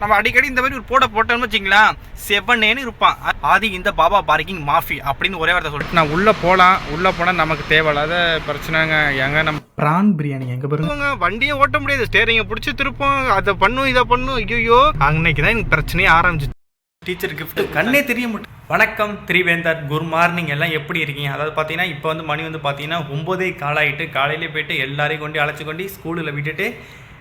நம்ம அடிக்கடி இந்த மாதிரி ஒரு போட போட்டோம்னு வச்சிங்களேன் செவனேன்னு இருப்பான். ஆதி இந்த பாபா பார்க்கிங் மாஃபி அப்படின்னு ஒரே வார்த்தை சொல்லிட்டு நான் உள்ளே போகலாம் உள்ளே போனால் நமக்கு தேவையில்லாத பிரச்சனைங்க. எங்க நம்ம ப்ரான் பிரியாணி எங்கே பாருங்க. வண்டியை ஓட்ட முடியாது. ஸ்டேரிங்கை பிடிச்சி திருப்போம் அதை பண்ணும் இதை பண்ணும். ஐயோ அன்னைக்கு தான் எனக்கு பிரச்சனையே ஆரம்பிச்சு டீச்சர் gift. கண்ணே தெரிய மாட்டேன் வணக்கம் திரிவேந்தர். குட் மார்னிங் எல்லாம் எப்படி இருக்கீங்க? அதாவது பார்த்தீங்கன்னா இப்போ வந்து மணி வந்து பார்த்தீங்கன்னா ஒம்போதே காலாயிட்டு காலையிலே போயிட்டு எல்லாரையும் கொண்டு அழைச்சி கொண்டு ஸ்கூலில் விட்டுட்டு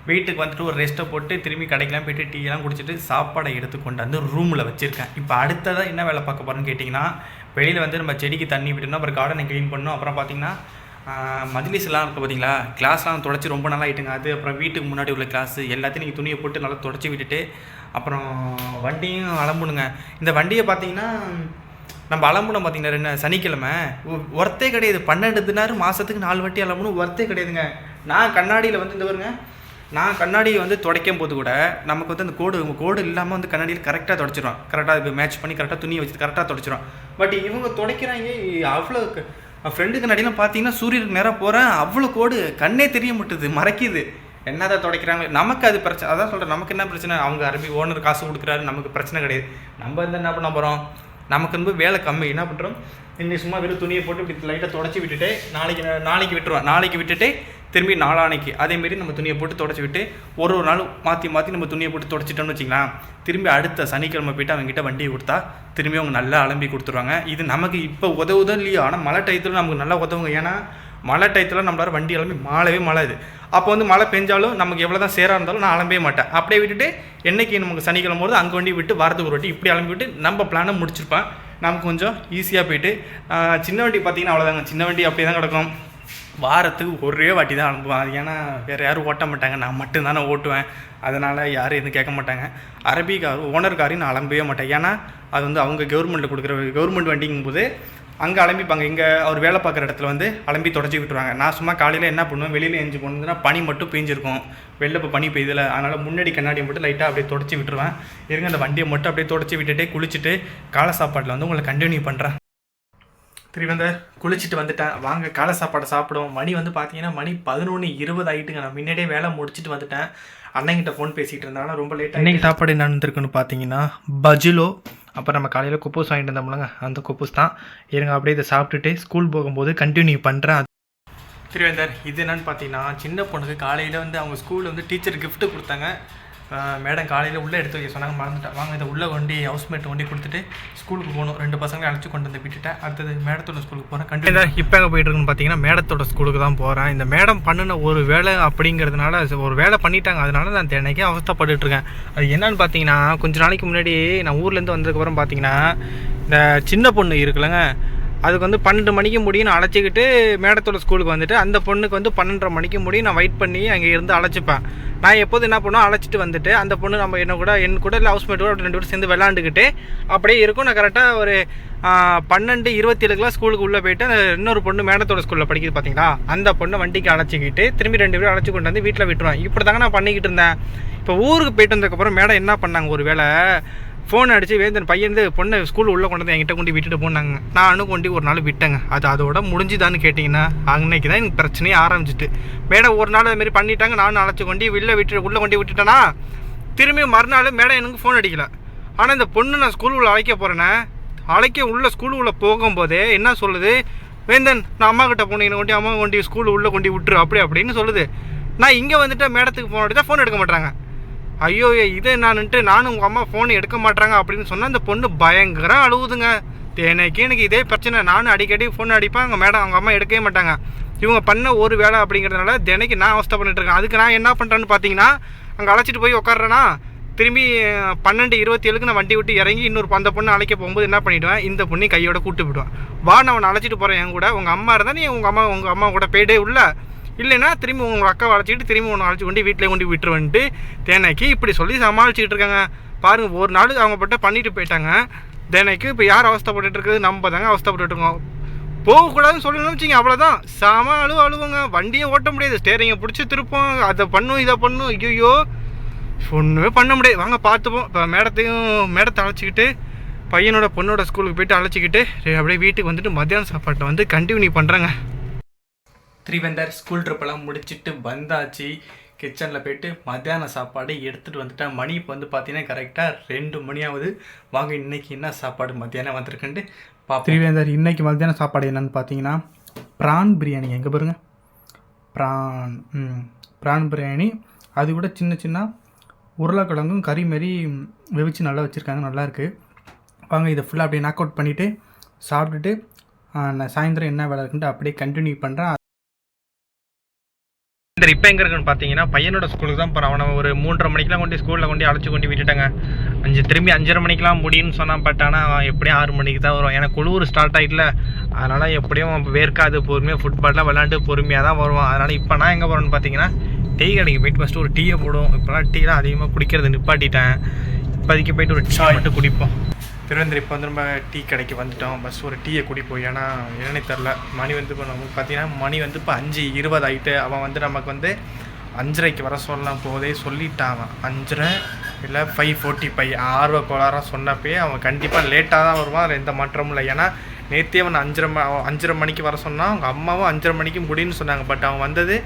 வீட்டுக்கு வந்துட்டு ஒரு ரெஸ்ட்டை போட்டு திரும்பி கடைக்கெலாம் போயிட்டு டீ எல்லாம் குடிச்சிட்டு சாப்பாடை எடுத்து கொண்டு வந்து ரூமில் வச்சுருக்கேன். இப்போ அடுத்ததாக என்ன வேலை பார்க்க போகிறேன்னு கேட்டிங்கன்னா வெளியில் வந்து நம்ம செடிக்கு தண்ணி விட்டணும் அப்புறம் கார்டனை க்ளீன் பண்ணணும். அப்புறம் பார்த்தீங்கன்னா மஜ்லிஸ் இருக்குது பார்த்தீங்களா? கிளாஸ்லாம் தொடச்சி ரொம்ப நாளாக ஆகிட்டுங்க அது அப்புறம் வீட்டுக்கு முன்னாடி உள்ள கிளாஸ் எல்லாத்தையும் நீங்கள் துணியை போட்டு நல்லா தொடச்சி விட்டுட்டு அப்புறம் வண்டியும் அலம்பணுங்க இந்த வண்டியை பார்த்தீங்கன்னா நம்ம அலம்புனோம் பார்த்தீங்கன்னா ரெண்டு சனிக்கிழமை. ஒ- ஒர்த்தே கிடையாது. பன்னெண்டு தினாறு மாதத்துக்கு நாலு வாட்டி அலம்பணும் ஒர்த்தே கிடையாதுங்க. நான் கண்ணாடியில் வந்து இந்த வருங்க நான் கண்ணாடியை வந்து துடைக்கும் போது கூட நமக்கு வந்து அந்த கோடு கோடு இல்லாமல் வந்து கண்ணாடியில் கரெக்டாக துடைச்சிரும். கரெக்டாக இப்போ மேட்ச் பண்ணி கரெக்டாக துணியை வச்சு கரெக்டாக துடைச்சிடும் பட் இவங்க துடைக்கிறாங்க அவ்வளோ ஃப்ரெண்டு கண்ணாடிலாம் பார்த்தீங்கன்னா சூரியனுக்கு நேராக போகிறேன் அவ்வளோ கோடு கண்ணே தெரிய மாட்டுது மறைக்குது. என்னதான் துடைக்கிறாங்க? நமக்கு அது பிரச்சனை அதான் சொல்கிறேன் நமக்கு என்ன பிரச்சனை? அவங்க அரபி ஓனர் காசு கொடுக்குறாரு நமக்கு பிரச்சனை கிடையாது. நம்ம வந்து என்ன பண்ண போகிறோம் நமக்கு வந்து வேலை கம்மி. என்ன பண்ணுறோம் இன்னைக்கு சும்மா வெறும் துணியை போட்டு இப்படி லைட்டாக தொடச்சி விட்டுட்டு நாளைக்கு நாளைக்கு விட்டுருவோம். நாளைக்கு விட்டுட்டு திரும்பி நாளானைக்கு அதேமாரி நம்ம துணியை போட்டு தொடச்சி விட்டு ஒரு ஒரு நாள் மாற்றி மாற்றி நம்ம துணியை போட்டு தொடச்சிட்டோம்னு வச்சிங்களேன் திரும்பி அடுத்த சனிக்கிழமை போயிட்டு அவங்ககிட்ட வண்டியை கொடுத்தா திரும்பி அவங்க நல்லா அலம்பி கொடுத்துருவாங்க. இது நமக்கு இப்போ உதவுதோ இல்லையோ ஆனால் மழை டயத்தில் நமக்கு நல்லா உதவுங்க. ஏன்னா மழை டயத்தில் நம்மளால வண்டி அலம்பி மழை மழாது அப்போ வந்து மழை பெஞ்சாலும் நமக்கு எவ்வளோ தான் சேராக இருந்தாலும் நான் அலம்பவே மாட்டேன். அப்படியே விட்டுட்டு என்னைக்கு நமக்கு சனிக்கிழமை போது அங்கே வண்டி விட்டு வாரத்துக்கு ஒரு வாட்டி இப்படி அலம்பி விட்டு நம்ம பிளானை முடிச்சிருப்பேன். நமக்கு கொஞ்சம் ஈஸியாக போயிட்டு சின்ன வண்டி பார்த்தீங்கன்னா அவ்வளோதாங்க சின்ன வண்டி அப்படியே தான் கிடக்கும். வாரத்துக்கு ஒரே வாட்டி தான் அனுப்புவேன். அது ஏன்னா வேறு யாரும் ஓட்ட மாட்டாங்க. நான் மட்டும்தானே ஓட்டுவேன். அதனால் யாரும் எதுவும் கேட்க மாட்டாங்க. அரபி கார் ஓனர் காரையும் நான் அலம்பவே மாட்டேன். ஏன்னா அது வந்து அவங்க கவர்மெண்ட்டில் கொடுக்குற கவர்மெண்ட் வண்டிங்கும் போது அங்கே அலம்பிப்பாங்க. இங்கே அவர் வேலை பார்க்குற இடத்துல வந்து அலம்பி தொடச்சி விட்டுருவாங்க. நான் சும்மா காலையில் என்ன பண்ணுவேன்? வெளியில் எஞ்சி போனதுன்னா பனி மட்டும் பெஞ்சிருக்கும். வெளில இப்போ பனி பெய்யுதில்ல அதனால் முன்னாடி கண்ணாடியை மட்டும் லைட்டாக அப்படியே தொடச்சி விட்டுருவேன். இருங்க அந்த வண்டியை மட்டும் அப்படியே தொடச்சி விட்டுட்டு குளிச்சுட்டு காலை சாப்பாட்டில் வந்து உங்களை கண்டினியூ பண்ணுறேன் திருவந்தர் குளிச்சுட்டு வந்துட்டேன். வாங்க காலை சாப்பாடை சாப்பிடுவோம். மணி வந்து பார்த்தீங்கன்னா மணி பதினொன்று இருபது ஆகிட்டுங்க நான் முன்னாடியே வேலை முடிச்சுட்டு வந்துட்டேன். அண்ணங்கிட்ட ஃபோன் பேசிகிட்டு இருந்தாங்க ரொம்ப லேட் இன்னைக்கு சாப்பாடு என்ன வந்திருக்குன்னு பார்த்தீங்கன்னா பஜிலோ அப்புறம் நம்ம காலையில் குப்பூஸ் வாங்கிட்டு இருந்தோம்லங்க அந்த குப்பூஸ் தான். இருங்க அப்படியே இதை சாப்பிட்டுட்டு ஸ்கூல் போகும்போது கண்டினியூ பண்ணுறேன் திருவேந்தர் இது என்னன்னு பார்த்தீங்கன்னா சின்ன பொண்ணுக்கு காலையில் வந்து அவங்க ஸ்கூலில் வந்து டீச்சர் gift கொடுத்தாங்க. மேடம் காலையில் உள்ளே எடுத்து வைக்க சொன்னாங்க மறந்துட்டேன். வாங்க இதை உள்ளே வண்டி ஹவுஸ்மேட் வண்டி கொடுத்துட்டு ஸ்கூலுக்கு போகணும். ரெண்டு பசங்களை அழைச்சி கொண்டு வந்து விட்டுட்டேன். அடுத்தது மேடத்தோட ஸ்கூலுக்கு போகிறேன் கண்டிப்பாக இப்போ எங்கே போயிட்டு இருக்குன்னு பார்த்தீங்கன்னா மேடத்தோட ஸ்கூலுக்கு தான் போகிறேன் இந்த மேடம் பண்ணின ஒரு வேலை அப்படிங்கிறதுனால ஒரு வேலை பண்ணிட்டாங்க. அதனால நான் தினைக்கே அவஸ்தப்பட்டுருக்கேன் அது என்னன்னு பார்த்தீங்கன்னா கொஞ்ச நாளைக்கு முன்னாடி நான் ஊர்லேருந்து வந்ததுக்கப்புறம் பார்த்தீங்கன்னா இந்த சின்ன பொண்ணு இருக்குல்லங்க அதுக்கு வந்து பன்னெண்டு மணிக்கு முடியும் நான் அழைச்சிக்கிட்டு மேடத்தோட ஸ்கூலுக்கு வந்துட்டு அந்த பொண்ணுக்கு வந்து பன்னெண்டரை மணிக்கு முடியும் நான் வெயிட் பண்ணி அங்கே இருந்து அழைச்சிப்பேன் நான் எப்போது என்ன பண்ணுவோம் அழைச்சிட்டு வந்துட்டு அந்த பொண்ணு நம்ம என்ன கூட என் கூட இல்லை ஹவுஸ்மேட் கூட ரெண்டு பேரும் சேர்ந்து விளாண்டுக்கிட்டு அப்படியே இருக்கும். நான் கரெக்டாக ஒரு பன்னெண்டு இருபத்தி ஏழுக்குலாம் ஸ்கூலுக்கு உள்ளே போயிட்டு அந்த இன்னொரு பொண்ணு மேடத்தோட ஸ்கூலில் படிக்குது பார்த்தீங்களா அந்த பொண்ணை வண்டிக்கு அழைச்சிக்கிட்டு திரும்பி ரெண்டு பேரும் அழைச்சி கொண்டு வந்து வீட்டில் விட்டுருவேன். இப்படி தாங்க நான் பண்ணிக்கிட்டு இருந்தேன். இப்போ ஊருக்கு போயிட்டு வந்ததுக்கப்புறம் மேடம் என்ன பண்ணாங்க ஒரு வேளை? ஃபோன் அடித்து வேந்தன் பையன் வந்து பொண்ணை ஸ்கூல் உள்ளே கொண்டு வந்து என்கிட்ட கொண்டு விட்டுட்டு போனாங்க. நானும் கொண்டு ஒரு நாள் விட்டேங்க. அது அதோட முடிஞ்சுதான்னு கேட்டிங்கன்னா அன்னைக்கு தான் எனக்கு பிரச்சனையே ஆரம்பிச்சிட்டு. மேடம் ஒரு நாள் அதுமாரி பண்ணிட்டாங்க. நானும் அழைச்சி கொண்டு வெளில விட்டு உள்ளே கொண்டு விட்டுட்டேன்னா திரும்பி மறுநாள் மேடம் எனக்கு ஃபோன் அடிக்கல. ஆனால் இந்த பொண்ணு நான் ஸ்கூல் உள்ள அழைக்க போகிறேனே அழைக்க உள்ள ஸ்கூல் உள்ள போகும்போதே என்ன சொல்லுது? வேந்தன் நான் அம்மா கிட்ட போனேன் கொண்டு அம்மா கொண்டு ஸ்கூல் உள்ளே கொண்டு விட்டுரு அப்படி அப்படின்னு சொல்லுது. நான் இங்கே வந்துட்டு மேடத்துக்கு ஃபோன் அடித்தா ஃபோன் எடுக்க மாட்டாங்க ஐயோ இது நானுன்ட்டு நானும் உங்கள் அம்மா ஃபோன் எடுக்க மாட்டாங்க அப்படின்னு சொன்னால் அந்த பொண்ணு பயங்கரம் அழுவுதுங்க. எனக்கு எனக்கு இதே பிரச்சனை. நானும் அடிக்கடி ஃபோன் அடிப்பேன். அவங்க மேடம் அவங்க அம்மா எடுக்கவே மாட்டாங்க. இவங்க பண்ண ஒரு வேலை அப்படிங்கிறதுனால தினைக்கு நான் அவஸ்தை பண்ணிட்டு இருக்கேன். அதுக்கு நான் என்ன பண்ணுறேன்னு பார்த்தீங்கன்னா அங்கே அழைச்சிட்டு போய் உட்காடுறேன்னா திரும்பி பன்னெண்டு இருபத்தி ஏழுக்கு நான் வண்டி விட்டு இறங்கி இன்னொரு அந்த பொண்ணு அழைக்க போகும்போது என்ன பண்ணிவிடுவேன் இந்த பொண்ணையும் கையோட கூட்டு விடுவேன் வா நான் அவனை அழைச்சிட்டு போகிறேன் என் கூட உங்கள் அம்மா இருந்தால் நீ உங்கள் அம்மா உங்கள் அம்மா கூட போய்டே உள்ள இல்லைன்னா திரும்பி உங்கள் அக்கா அழைச்சிட்டு திரும்பி உன்னை அழைச்சி கொண்டு வீட்டிலே கொண்டு விட்டுருவன்ட்டு தேனைக்கு இப்படி சொல்லி சமாளிச்சுட்டு இருக்காங்க. பாருங்கள் ஒரு நாள் அவங்க பட்ட பண்ணிட்டு போயிட்டாங்க. தேனைக்கு இப்போ யார் அவஸ்தப்பட்டு இருக்குது? நம்ம தாங்க அவஸ்தப்பட்டு இருக்கோம். போகக்கூடாதுன்னு சொல்லணும்னு வச்சிங்க அவ்வளோதான் சாம அழுவ அழுவுங்க. வண்டியை ஓட்ட முடியாது. ஸ்டேரிங்கை பிடிச்சி திருப்போம் அதை பண்ணும் இதை பண்ணும். ஐயோ ஒன்றுமே பண்ண முடியாது. வாங்க பார்த்துப்போம். இப்போ மேடத்தையும் மேடத்தை அழைச்சிக்கிட்டு பையனோட பொண்ணோட ஸ்கூலுக்கு போயிட்டு அழைச்சிக்கிட்டு அப்படியே வீட்டுக்கு வந்துட்டு மத்தியானம் சாப்பாட்டை வந்து கண்டினியூ பண்ணுறேங்க த்ரீவெண்டர் ஸ்கூல் ட்ரிப்பெல்லாம் முடிச்சுட்டு வந்தாச்சு. கிச்சனில் போயிட்டு மத்தியான சாப்பாடு எடுத்துகிட்டு வந்துட்டேன். மணி இப்போ வந்து பார்த்தீங்கன்னா கரெக்டாக ரெண்டு மணி ஆகுது வாங்க இன்னைக்கு என்ன சாப்பாடு மத்தியானம் வந்திருக்குன்ட்டு பா த்ரீவேந்தர் இன்றைக்கி மத்தியானம் சாப்பாடு என்னென்னு பார்த்தீங்கன்னா ப்ரான் பிரியாணி. எங்கே பாருங்க? Prawn prawn biryani. அது கூட சின்ன சின்ன உருளைக்கிழங்கும் கறி மாரி வெவிச்சு நல்லா வச்சுருக்காங்க. நல்லாயிருக்கு வாங்க இதை ஃபுல்லாக அப்படியே நாக் அவுட் பண்ணிவிட்டு சாப்பிட்டுட்டு நான் சாயந்தரம் என்ன வேலை இருக்குன்ட்டு அப்படியே கண்டினியூ பண்ணுறேன் இந்த இப்போ எங்கே இருக்குன்னு பார்த்தீங்கன்னா பையனோட ஸ்கூலுக்கு தான் போகிறேன் அவனை ஒரு மூன்றரை மணிக்கெலாம் கொண்டு ஸ்கூலில் கொண்டு அழைச்சி கொண்டு விட்டுட்டாங்க. அஞ்சு திரும்பி அஞ்சரை மணிக்கெலாம் முடியும்னு சொன்னான். பட் ஆனால் அவன் எப்படியும் ஆறு மணிக்கு தான் வரும் ஏன்னா குளிர் ஸ்டார்ட் ஆகிட்டுல அதனால் எப்படியும் வேர்க்காது பொறுமையாக ஃபுட்பால்லாம் விளாண்டு பொறுமையாக தான் வருவான். அதனால் இப்போ நான் எங்கே போகிறேன்னு பார்த்தீங்கன்னா டீ கடைக்கு போயிட்டு ஃபஸ்ட்டு ஒரு டீயை போடும் இப்போலாம் டீலாம் அதிகமாக குடிக்கிறது நிப்பாட்டிட்டேன். இப்போதைக்கு போயிட்டு ஒரு டீ மட்டும் குடிப்போம். திருவந்திரி இப்போ வந்து நம்ம டீ கடைக்கு வந்துட்டோம். பஸ் ஒரு டீயை குடிப்போம் ஏன்னா என்னன்னே தெரில மணி வந்து இப்போ நமக்கு பார்த்தீங்கன்னா மணி வந்து இப்போ அஞ்சு இருபது ஆகிட்டு அவன் வந்து நமக்கு வந்து அஞ்சரைக்கு வர சொல்லலாம் போதே சொல்லிட்டான் அவன். அஞ்சரை இல்லை ஃபைவ் ஃபோர்ட்டி ஃபைவ் ஆர்வ கோளாறாக சொன்னப்பயே அவன் கண்டிப்பாக லேட்டாக தான் வருவான். அதில் எந்த மாற்றமும் இல்லை. ஏன்னா நேற்றே அவன் அஞ்சரை ம அஞ்சரை மணிக்கு வர சொன்னான். அவங்க அம்மாவும் அஞ்சரை மணிக்கு முடின்னு சொன்னாங்க. பட் அவன் வந்தது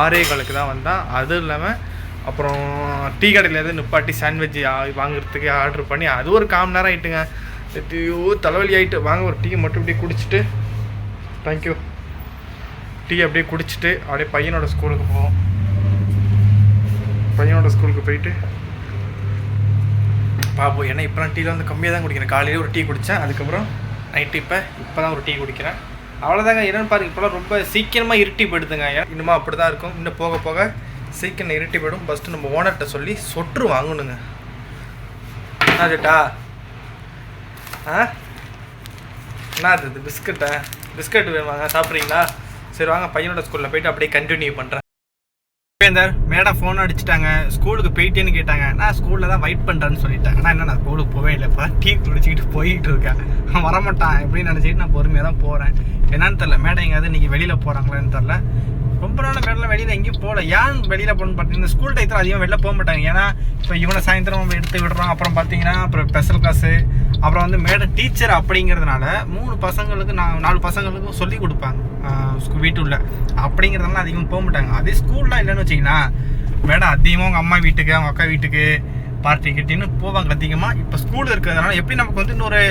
ஆறே காலுக்கு தான் வந்தான். அதுவும் இல்லாமல் அப்புறம் டீ கடையில் எதுவும் நிப்பாட்டி சாண்ட்விச் வாங்குறதுக்கு ஆர்டர் பண்ணி அது ஒரு காமன் நேரம் ஆயிட்டுங்க. ஐயோ தலைவலி ஆகிட்டு வாங்க ஒரு டீ மட்டும் இப்படியே குடிச்சிட்டு. தேங்க்யூ டீ அப்படியே குடிச்சிட்டு அப்படியே பையனோட ஸ்கூலுக்கு போவோம். பையனோட ஸ்கூலுக்கு போயிட்டு பார்ப்போம் ஏன்னா இப்போலாம் டீயில் வந்து கம்மியாக தான் குடிக்கிறேன். காலையிலே ஒரு டீ குடித்தேன் அதுக்கப்புறம் நைட்டு இப்போ இப்போ தான் ஒரு டீ குடிக்கிறேன். அவ்வளோதாங்க என்னென்னு பாருங்க இப்போலாம் ரொம்ப சீக்கிரமாக இருட்டி போயிடுதுங்க. ஏன் இன்னுமா அப்படி தான் இருக்கும். இன்னும் போக போக சீக்கிரம் இருட்டி போயிடும். ஃபஸ்ட்டு நம்ம ஓனர்கிட்ட சொல்லி சொட்டு வாங்கணுங்க. என்னதுட்டா ஆ? என்ன அது இது பிஸ்கட்டா? பிஸ்கட் வேணுமாங்க? சாப்பிட்றீங்களா? சரி வாங்க பையனோட ஸ்கூலில் போயிட்டு அப்படியே கண்டினியூ பண்ணுறேன் வேந்தர் மேடம் ஃபோன் அடிச்சிட்டாங்க. ஸ்கூலுக்கு போயிட்டேன்னு கேட்டாங்க. நான் ஸ்கூலில் தான் வெயிட் பண்ணுறேன்னு சொல்லிட்டாங்க. ஆனால் என்ன நான் ஸ்கூலுக்கு போவே இல்லைப்பா? டீ குடிச்சிக்கிட்டு போயிட்டு இருக்கேன். அவன் வரமாட்டான். எப்படின்னு நினச்சிக்கிட்டு நான் பொறுமையாக தான் போகிறேன் என்னன்னு தெரில மேடம் எங்கேயாவது இன்றைக்கி வெளியில் போகிறாங்களான்னு தெரில ரொம்ப நாள் மேடம் வெளியில் எங்கேயும் போகல. ஏன் வெளியில் போகணும்னு பார்த்தீங்கன்னா ஸ்கூல் டயத்தில் அதிகமாக வெளில போக மாட்டாங்க. ஏன்னா இப்போ இவனை சாயந்தரம் எடுத்து விடுறோம். அப்புறம் பார்த்தீங்கன்னா அப்புறம் ஸ்பெஷல் கிளாஸு அப்புறம் வந்து மேடம் டீச்சர் அப்படிங்கிறதுனால மூணு பசங்களுக்கு நான் நாலு பசங்களுக்கும் சொல்லி கொடுப்பாங்க. வீட்டுள்ள அப்படிங்கிறதுனால அதிகமாக போக மாட்டாங்க. அதே ஸ்கூல்லாம் இல்லைன்னு வச்சிங்கன்னா மேடம் அதிகமாக அவங்க அம்மா வீட்டுக்கு அவங்க அக்கா வீட்டுக்கு பார்ட்டி கிட்டின்னு போவாங்க அதிகமாக இப்போ ஸ்கூல் இருக்கிறதுனால எப்படி நமக்கு வந்து இன்னொரு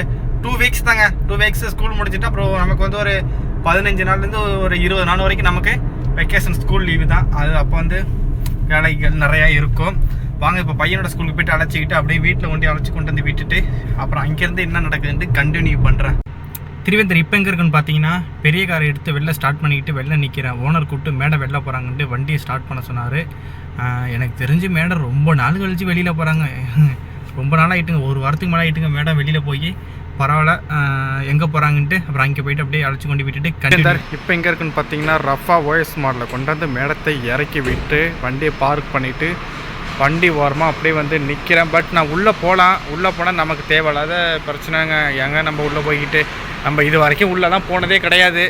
டூ வீக்ஸ் தாங்க. டூ வீக்ஸ் ஸ்கூல் முடிச்சுட்டு அப்புறம் நமக்கு வந்து ஒரு பதினஞ்சு நாள்லேருந்து ஒரு இருபது நாள் வரைக்கும் நமக்கு வெக்கேஷன் ஸ்கூல் லீவு தான். அது அப்போ வந்து வேலைகள் நிறையா இருக்கும். வாங்க இப்போ பையனோட ஸ்கூலுக்கு போயிட்டு அழைச்சிக்கிட்டு அப்படியே வீட்டில் கொண்டு அழைச்சி கொண்டு வந்து விட்டுட்டு அப்புறம் அங்கேருந்து என்ன நடக்குதுன்ட்டு கண்டினியூ பண்ணுறேன் திருவேந்தர் இப்போ எங்கே இருக்குன்னு பார்த்தீங்கன்னா பெரிய காரை எடுத்து வெளில ஸ்டார்ட் பண்ணிக்கிட்டு வெளில நிற்கிறேன் ஓனர் கூப்பிட்டு மேடை வெளில போகிறாங்கன்ட்டு வண்டியை ஸ்டார்ட் பண்ண சொன்னார். எனக்கு தெரிஞ்சு மேடம் ரொம்ப நாள் கழிச்சு வெளியில் போகிறாங்க ரொம்ப நாள் ஆகிட்டுங்க ஒரு வாரத்துக்கு மேலே ஆகிட்டுங்க மேடம் வெளியில் போய். பரவாயில்ல. எங்கே போகிறாங்கன்ட்டு அப்புறம் அங்கே போயிட்டு அப்படியே அழைச்சி கொண்டு விட்டுட்டு கண்டிப்பாக இப்போ எங்கே இருக்குன்னு பார்த்தீங்கன்னா ரஃபா ஓஎஸ் மாடலில் கொண்டு வந்து மேடத்தை இறக்கி விட்டு வண்டியை பார்க் பண்ணிவிட்டு வண்டி ஓரமாக அப்படியே வந்து நிற்கிறேன் பட் நான் உள்ளே போகலாம் உள்ளே போனால் நமக்கு தேவையில்லாத பிரச்சனைங்க. ஏங்க நம்ம உள்ளே போய்கிட்டு நம்ம இது வரைக்கும் உள்ளெல்லாம் போனதே கிடையாது.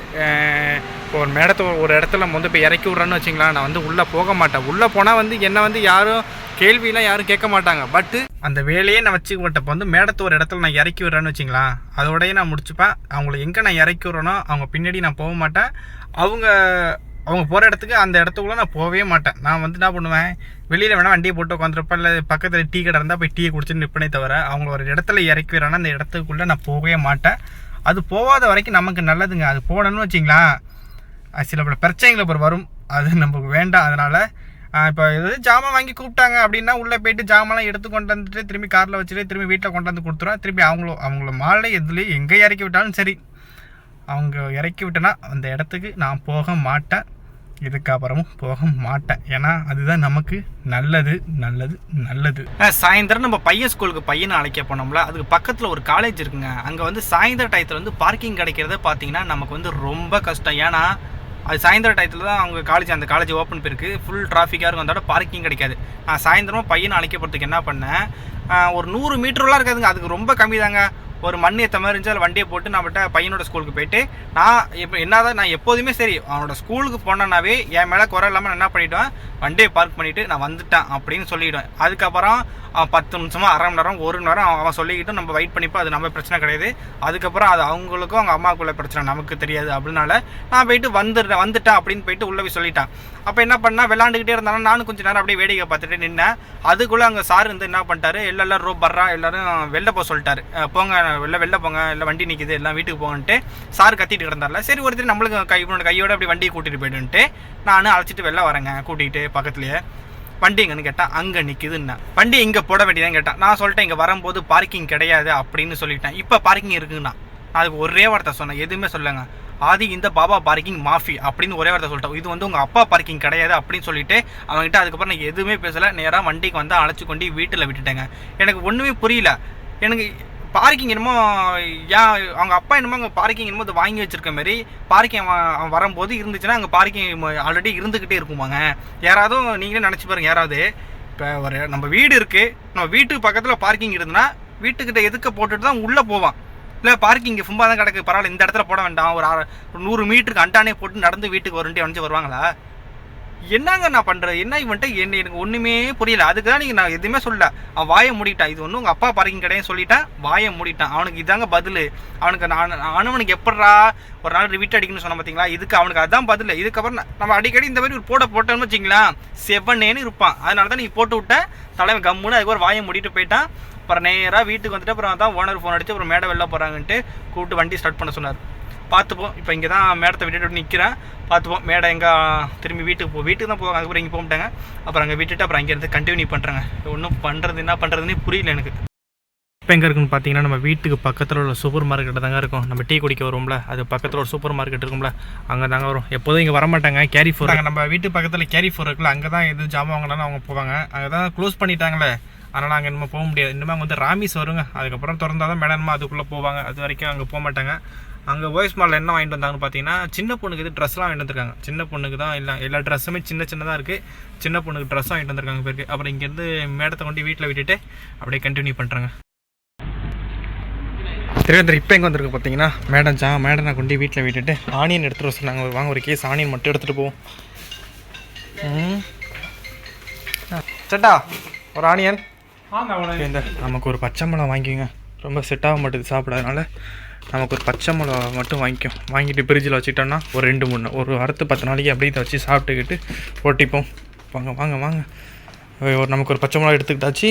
இப்போ ஒரு மேடத்தை ஒரு- இடத்துல நம்ம வந்து இப்போ இறக்கி விட்றேன்னு வச்சிங்களா நான் வந்து உள்ளே போக மாட்டேன். உள்ளே போனால் வந்து என்னை வந்து யாரும் கேள்வியெலாம் யாரும் கேட்க மாட்டாங்க. பட்டு அந்த வேலையே நான் வச்சுக்க மாட்டேன் இப்போ வந்து மேடத்தை ஒரு இடத்துல நான் இறக்கி விட்றேன்னு வச்சிங்களா அதோடய நான் முடிச்சுப்பேன். அவங்கள எங்கே நான் இறக்கி விட்றேனோ அவங்க பின்னாடி நான் போக மாட்டேன். அவங்க அவங்க போகிற இடத்துக்கு அந்த இடத்துக்குள்ளே நான் போகவே மாட்டேன். நான் வந்து என்ன பண்ணுவேன் வெளியில் வேணால் வண்டியை போட்டு உட்காந்துருப்பேன் இல்லை பக்கத்தில் டீ கடை இருந்தால் போய் டீயை குடிச்சுட்டு நிற்பனே தவிர அவங்க ஒரு இடத்துல இறக்கி விடுறாங்கன்னா அந்த இடத்துக்குள்ளே நான் போகவே மாட்டேன். அது போகாத வரைக்கும் நமக்கு நல்லதுங்க. அது போடணும்னு வச்சிங்களா சில பல பிரச்சனைகள் அப்புறம் வரும். அது நமக்கு வேண்டாம். அதனால் இப்போ எதாவது ஜாமான் வாங்கி கூப்பிட்டாங்க அப்படின்னா உள்ளே போயிட்டு ஜாமான்லாம் எடுத்து கொண்டு வந்துட்டு திரும்பி காரில் வச்சுட்டு திரும்பி வீட்டில் கொண்டு வந்து கொடுத்துருவோம் திரும்பி அவங்கள அவங்கள மாலை எதுலேயும் எங்கே இறக்கி விட்டாலும் சரி. அவங்க இறக்கி விட்டேன்னா அந்த இடத்துக்கு நான் போக மாட்டேன். இதுக்கப்புறமும் போக மாட்டேன். ஏன்னா அதுதான் நமக்கு நல்லது நல்லது நல்லது. சாயந்தரம் நம்ம பையன் ஸ்கூலுக்கு பையனை அழைக்க போனோம்ல. அதுக்கு பக்கத்தில் ஒரு காலேஜ் இருக்குங்க. அங்கே வந்து சாயந்தர டயத்தில் வந்து பார்க்கிங் கிடைக்கிறத பார்த்தீங்கன்னா நமக்கு வந்து ரொம்ப கஷ்டம். ஏன்னா அது சாயந்தர டயத்தில் தான் அவங்க காலேஜ் அந்த காலேஜ் ஓப்பன் போயிருக்கு ஃபுல் டிராஃபிக்காக இருக்கும் அதோட பார்க்கிங் கிடைக்காது. நான் சாயந்தரமாக பையனை அழைக்கப்படுறதுக்கு என்ன பண்ணேன்? ஒரு நூறு மீட்டர்லாம் இருக்காதுங்க. அதுக்கு ரொம்ப கம்மி தாங்க ஒரு மண் ஏற்ற மாதிரி இருந்துச்சு அதில் வண்டியை போட்டு நம்மகிட்ட பையனோட ஸ்கூலுக்கு போயிட்டு நான் இப்போ என்னதான் நான் எப்போதுமே சரி அவனோட ஸ்கூலுக்கு போனேன்னாவே என் மேலே குறை இல்லாமல் நான் என்ன பண்ணிவிடுவேன் வண்டியை பார்க் பண்ணிவிட்டு நான் வந்துட்டேன் அப்படின்னு சொல்லிவிடுவேன் அதுக்கப்புறம் பத்து நிமிஷமாக அரை மணி நேரம் ஒரு நேரம் அவன் சொல்லிக்கிட்டும் சொல்லிக்கிட்டு நம்ம வெயிட் பண்ணிப்போம் அது நம்ம பிரச்சனை கிடையாது. அதுக்கப்புறம் அது அவங்களுக்கும் அவங்க அம்மாவுக்குள்ள பிரச்சனை நமக்கு தெரியாது அப்படினால நான் போயிட்டு வந்துடுறேன் வந்துட்டேன் அப்படின்னு போயிட்டு உள்ளே போய் சொல்லிட்டான். அப்போ என்ன பண்ணால் விளாண்டுக்கிட்டே இருந்தாலும் நானும் கொஞ்சம் நேரம் அப்படியே வேடிக்கை பார்த்துட்டு நின்னேன். அதுக்குள்ளே அங்கே சார் வந்து என்ன பண்ணிட்டாரு எல்லா எல்லாரும் ரோ பர்றா எல்லாரும் வெளில போக சொல்லிட்டாரு. போங்க வெளில வெளில போங்க இல்லை வண்டி நிற்கிது எல்லாம் வீட்டுக்கு போங்கன்ட்டு சார் கத்திட்டு கிடந்தார்ல. சரி ஒருத்தர் நம்மளுக்கு கை இவனோட கையோட அப்படி வண்டியை கூட்டிகிட்டு போயிடுன்ட்டு நானும் அழைச்சிட்டு வெளில வரேங்க கூட்டிகிட்டு பக்கத்துலேயே. வண்டி எங்கன்னு கேட்டால் அங்கே நிற்குதுன்னு வண்டி இங்கே போட வேண்டியதான் கேட்டான் நான் சொல்லிட்டேன் இங்கே வரும்போது பார்க்கிங் கிடையாது அப்படின்னு சொல்லிட்டேன். இப்போ பார்க்கிங் இருக்குங்கண்ணா நான் அதுக்கு ஒரே வார்த்தை சொன்னேன் எதுவுமே சொல்லுங்க ஆதி இந்த பாபா பார்க்கிங் மாஃபி அப்படின்னு ஒரே வார்த்தை சொல்லிட்டோம் இது வந்து உங்கள் அப்பா பார்க்கிங் கிடையாது அப்படின்னு சொல்லிட்டு அவங்ககிட்ட அதுக்கப்புறம் நான் எதுவுமே பேசலை. நேராக வண்டிக்கு வந்து அழைச்சி கொண்டு வீட்டில் விட்டுட்டேங்க. எனக்கு ஒன்றுமே புரியல. எனக்கு பார்க்கிங் என்னமோ ஏன் அவங்க அப்பா என்னமோ அங்கே பார்க்கிங் என்னமோ அதை வாங்கி வச்சிருக்க மாதிரி பார்க்கிங் அவன் வரும்போது இருந்துச்சுன்னா அங்கே பார்க்கிங் ஆல்ரெடி இருந்துக்கிட்டே இருக்குமாங்க. யாராவது நீங்களே நினச்சி பாருங்க யாராவது. இப்போ ஒரு நம்ம வீடு இருக்குது நம்ம வீட்டுக்கு பக்கத்தில் பார்க்கிங் இருந்ததுன்னா வீட்டுக்கிட்ட எதுக்க போட்டுட்டு தான் உள்ளே போவான். இல்லை பார்க்கிங் ஃபும்பாக தான் கிடக்கு பரவாயில்ல இந்த இடத்துல போட வேண்டாம். ஒரு ஒரு நூறு மீட்டருக்கு அண்டானே போட்டு நடந்து வீட்டுக்கு வரண்டி வந்து வருவாங்களா? என்னங்க நான் பண்ணுறது என்ன இவன்ட்டு என்ன எனக்கு ஒன்றுமே புரியல. அதுக்கு தான் நீங்கள் நான் எதுவுமே சொல்லல. அவன் வாயை மூடிட்டான். இது ஒன்றும் உங்கள் அப்பா பாருங்க கிடையாது சொல்லிட்டான். வாயை மூடிட்டான். அவனுக்கு இதாங்க பதில். அவனுக்கு நான் நானும் அவனுக்கு எப்படா ஒரு நாள் ரிவிட் அடிக்கணும்னு சொன்ன பார்த்தீங்களா இதுக்கு அவனுக்கு அதான் பதில். இதுக்கப்புறம் நான் நம்ம அடிக்கடி இந்த மாதிரி ஒரு போட போட்டோம்னு வச்சிங்களேன் செவனேன்னு இருப்பான். அதனால தான் நீங்கள் போட்டு விட்ட. தலைவன் கம்முன்னு அதுக்கப்புறம் வாயை மூடிட்டு போயிட்டான். அப்புறம் நேராக வீட்டுக்கு வந்துட்டு அப்புறம் தான் ஓனர் ஃபோன் அடிச்சு அப்புறம் மேடை வெளில போகிறாங்கன்ட்டு கூப்பிட்டு வண்டி ஸ்டார்ட் பண்ண சொன்னார். பார்த்துப்போம். இப்போ இங்கே தான் மேடத்தை விட்டுட்டு நிற்கிறேன் பார்த்துப்போம். மேடம் எங்கே திரும்பி வீட்டுக்கு போ வீட்டுக்கு தான் போவாங்க. அதுக்கப்புறம் இங்கே போக மாட்டாங்க. அப்புறம் அங்கே விட்டுட்டு அப்புறம் அங்கேருந்து கண்டினியூ பண்ணுறாங்க ஒன்றும் பண்ணுறது என்ன பண்ணுறதுன்னே புரியல எனக்கு. இப்போ எங்கே இருக்குன்னு பார்த்தீங்கன்னா நம்ம வீட்டுக்கு பக்கத்தில் உள்ள சூப்பர் மார்க்கெட்டில் தாங்க இருக்கும். நம்ம டீ குடிக்க வருவோம்ல. அது பக்கத்தில் ஒரு சூப்பர் மார்க்கெட் இருக்கும்ல. அங்கே தாங்க வரும். எப்போதும் இங்கே வரமாட்டாங்க. கேரி ஃபோர் நம்ம வீட்டு பக்கத்தில் கேரி ஃபோர் இருக்குல்ல. அங்கே தான் எது ஜாமான் வாங்கினாலும் அவங்க போவாங்க. அங்கே தான் க்ளோஸ் பண்ணிட்டாங்களே. அதனால் அங்கே இன்னும் போக முடியாது. இன்னுமே அங்கே வந்து ராமிஸ் வருங்க. அதுக்கப்புறம் திறந்தால் தான் மேடமா அதுக்குள்ளே போவாங்க. அது வரைக்கும் அங்கே போக மாட்டாங்க. அங்கே வாய்ஸ் மாலில் என்ன வாங்கிட்டு வந்தாங்கன்னு பார்த்தீங்கன்னா சின்ன பொண்ணுக்கு இது ட்ரெஸ்லாம் வாங்கிட்டு வந்திருக்காங்க. சின்ன பொண்ணுக்கு தான் இல்லை எல்லா ட்ரெஸ்ஸுமே சின்ன சின்னதாக இருக்குது சின்ன பொண்ணுக்கு ட்ரெஸ் வாங்கிட்டு வந்திருக்காங்க பேருக்கு. அப்புறம் இங்கேருந்து மேடத்தை கொண்டு வீட்டில் விட்டுட்டு அப்படியே கண்டினியூ பண்ணுறாங்க திருவேந்தர் இப்போ எங்கே வந்திருக்கு பார்த்தீங்கன்னா மேடம் ஜா மேடம் நான் கொண்டு வீட்டில் விட்டுட்டு ஆனியன் எடுத்துகிட்டு வர சொன்னாங்க. வாங்க ஒரு கேஸ் ஆனியன் மட்டும் எடுத்துகிட்டு போவோம். சட்டா ஒரு ஆனியன் நமக்கு ஒரு பச்சை மிளகா வாங்கிக்கோங்க. ரொம்ப செட் ஆக மாட்டேது சாப்பிடாதனால. நமக்கு ஒரு பச்சை மிளகா மட்டும் வாங்கிக்கும். வாங்கிட்டு ஃப்ரிட்ஜில் வச்சுட்டோம்னா ஒரு ரெண்டு மூணு ஒரு வாரத்து பத்து நாளைக்கு அப்படியே இதை வச்சு சாப்பிட்டுக்கிட்டு ஓட்டிப்போம். வாங்க வாங்க வாங்க. ஒரு நமக்கு ஒரு பச்சை மிளகா எடுத்துக்கிட்டாச்சு.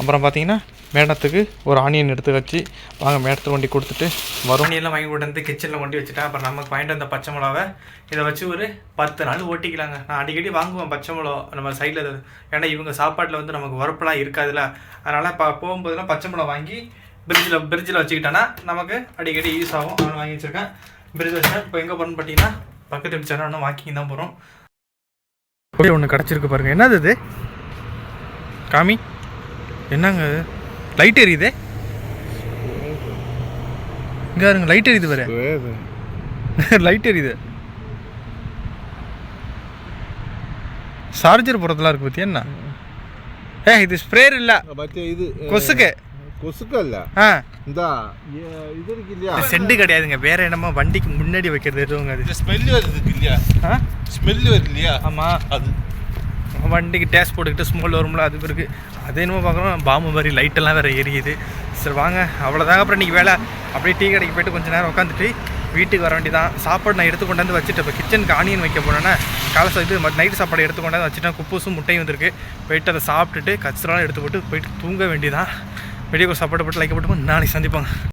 அப்புறம் பார்த்தீங்கன்னா மேடத்துக்கு ஒரு ஆனியன் எடுத்து வச்சு வாங்க மேடத்தை கொண்டு கொடுத்துட்டு வரும். ஆனியெல்லாம் வாங்கி கொண்டு வந்து கிச்சனில் கொண்டு வச்சுட்டேன். அப்புறம் நமக்கு வாங்கிட்டு வந்த பச்சை மிளகாவை இதை வச்சு ஒரு பத்து நாள் ஓட்டிக்கலாங்க. நான் அடிக்கடி வாங்குவேன் பச்சை மிளகா நம்ம சைடில் ஏன்னா இவங்க சாப்பாட்டில் வந்து நமக்கு உரப்பெல்லாம் இருக்காதுல்ல. அதனால் இப்போ போகும்போதெல்லாம் பச்சை மிளகா வாங்கி பிரிட்ஜில் பிரிட்ஜில் வச்சுக்கிட்டேன்னா நமக்கு அடிக்கடி யூஸ் ஆகும். நான் வாங்கி வச்சுருக்கேன். பிரிட்ஜ் வச்சேன் இப்போ எங்கே போகணும்னு பார்த்தீங்கன்னா பக்கத்து வீட்டு ஒன்று வாக்கிங் தான் போகிறோம் அப்படியே ஒன்று கிடச்சிருக்கு பாருங்கள் என்னது இது? காமி? என்னங்க லைட் எரியுது. இங்கே இருங்க லைட் எரியுது வேறு லைட் எரியுது. சார்ஜர் போகிறதுலாம் இருக்குது பற்றி என்ன? ஏ இது ஸ்ப்ரேயர் இல்லை. இது? கொசுக்கு. கொசுக்கல்ல? இந்த இது இருக்கு இல்லையா? செண்டு கிடையாதுங்க. வேற என்னமோ வண்டிக்கு முன்னாடி வைக்கிறது எதுவும் அது? ஸ்மெல் வருது இல்லையா? ஸ்மெல் வருது இல்லையா? ஆமாம் அது. வண்டிக்கு டேஸ் போட்டுக்கிட்டு ஸ்மெல் வரும்ல அது பிறகு. அது என்னமோ பார்க்குறோம் பாம்பு மாதிரி லைட்டெல்லாம் வேறு எரியுது. சரி வாங்க. அவ்வளோதாங்க அப்புறம் இன்றைக்கி வேலை. அப்படியே டீ கடைக்கு போய்ட்டு கொஞ்சம் நேரம் உட்காந்துட்டு வீட்டுக்கு வர வேண்டியதான் சாப்பாடு நான் எடுத்து கொண்டாந்து வச்சுட்டு இப்போ கிச்சனுக்கு ஆனியன் வைக்க போனேன்னா காலை இது நைட்டு சாப்பாடு எடுத்து கொண்டாந்து வச்சுட்டேன். குப்பூசும் முட்டையும் வந்துருக்கு. போயிட்டு அதை சாப்பிட்டுட்டு கச்சரெல்லாம் எடுத்து போட்டு போயிட்டு தூங்க வேண்டியதான் வீடியோக்கு சப்போர்ட் சாப்பாடு போட்டு லைக் போட்டு நாளைக்கு சந்திப்பாங்க.